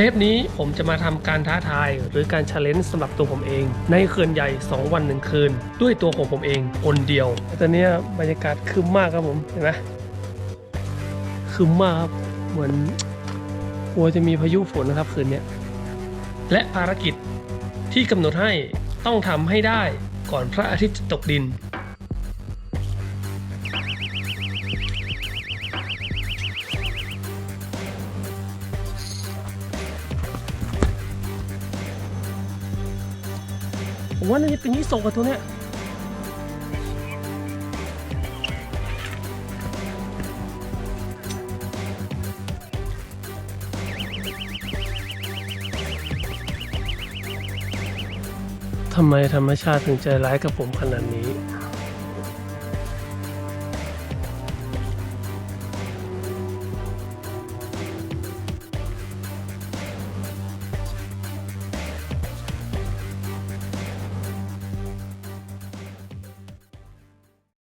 เทปนี้ผมจะมาทำการท้าทายหรือการช l เลน g e สำหรับตัวผมเอง ในเขื่อนใหญ่ 2 วัน1คืน ด้วยตัวของผมเองคนเดียวตอนนี้บรรยากาศคึมมากครับผมเห็นไหมคึมมากครับเหมือนกลัวจะมีพายุฝนนะครับคืนนี้และภารกิจที่กำหนดให้ต้องทำให้ได้ก่อนพระอาทิตย์จะตกดิน ผมว่าน่าจะเป็นยี่สกกับตัวเนี้ยทำไมธรรมชาติถึงใจร้ายกับผมขนาดนี้